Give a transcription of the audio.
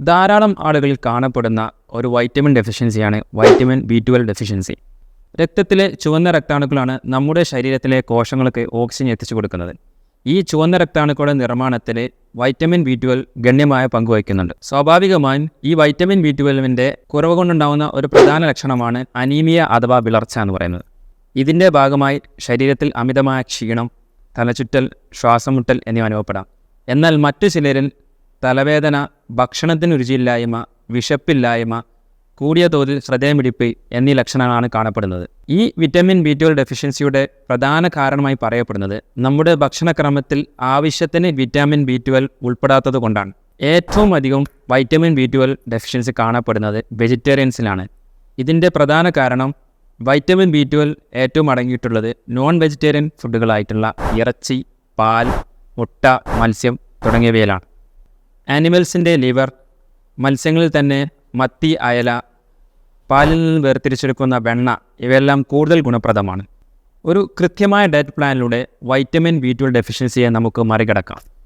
ധാരാളം ആളുകളിൽ കാണപ്പെടുന്ന ഒരു വൈറ്റമിൻ ഡെഫിഷ്യൻസിയാണ് വൈറ്റമിൻ ബി ട്വൽവ് ഡെഫിഷ്യൻസി രക്തത്തിലെ ചുവന്ന രക്താണുക്കളാണ് നമ്മുടെ ശരീരത്തിലെ കോശങ്ങൾക്ക് ഓക്സിജൻ എത്തിച്ചു കൊടുക്കുന്നത്. ഈ ചുവന്ന രക്താണുക്കളുടെ നിർമ്മാണത്തിൽ വൈറ്റമിൻ ബി ട്വൽവ് ഗണ്യമായ പങ്ക് വഹിക്കുന്നുണ്ട്. സ്വാഭാവികമായും ഈ വൈറ്റമിൻ ബി ട്വൽവിന്റെ കുറവ് കൊണ്ടുണ്ടാകുന്ന ഒരു പ്രധാന ലക്ഷണമാണ് അനീമിയ അഥവാ വിളർച്ച എന്ന് പറയുന്നത്. ഇതിന്റെ ഭാഗമായി ശരീരത്തിൽ അമിതമായ ക്ഷീണം തലചുറ്റൽ ശ്വാസമുട്ടൽ എന്നിവ അനുഭവപ്പെടാം. എന്നാൽ മറ്റു ചിലരിൽ തലവേദന ഭക്ഷണത്തിന് രുചിയില്ലായ്മ വിശപ്പില്ലായ്മ കൂടിയ തോതിൽ ഹൃദയമിടിപ്പ് എന്നീ ലക്ഷണങ്ങളാണ് കാണപ്പെടുന്നത്. ഈ വിറ്റമിൻ ബി ട്വൽവ് ഡെഫിഷ്യൻസിയുടെ പ്രധാന കാരണമായി പറയപ്പെടുന്നത് നമ്മുടെ ഭക്ഷണക്രമത്തിൽ ആവശ്യത്തിന് വിറ്റാമിൻ ബി ട്വൽവ് ഉൾപ്പെടാത്തത് കൊണ്ടാണ്. ഏറ്റവും അധികം വൈറ്റമിൻ ബി ട്വൽവ് ഡെഫിഷ്യൻസി കാണപ്പെടുന്നത് വെജിറ്റേറിയൻസിലാണ്. ഇതിന്റെ പ്രധാന കാരണം വൈറ്റമിൻ ബി ട്വൽവ് ഏറ്റവും അടങ്ങിയിട്ടുള്ളത് നോൺ വെജിറ്റേറിയൻ ഫുഡുകളായിട്ടുള്ള ഇറച്ചി പാൽ മുട്ട മത്സ്യം തുടങ്ങിയവയിലാണ്. ആനിമൽസിന്റെ ലിവർ മത്സ്യങ്ങളിൽ തന്നെ മത്തി അയല പാലിൽ നിന്ന് വേർതിരിച്ചെടുക്കുന്ന വെണ്ണ ഇവയെല്ലാം കൂടുതൽ ഗുണപ്രദമാണ്. ഒരു കൃത്യമായ ഡയറ്റ് പ്ലാനിലൂടെ വൈറ്റമിൻ ബി ട്വൽ ഡെഫിഷ്യൻസിയെ നമുക്ക് മറികടക്കാം.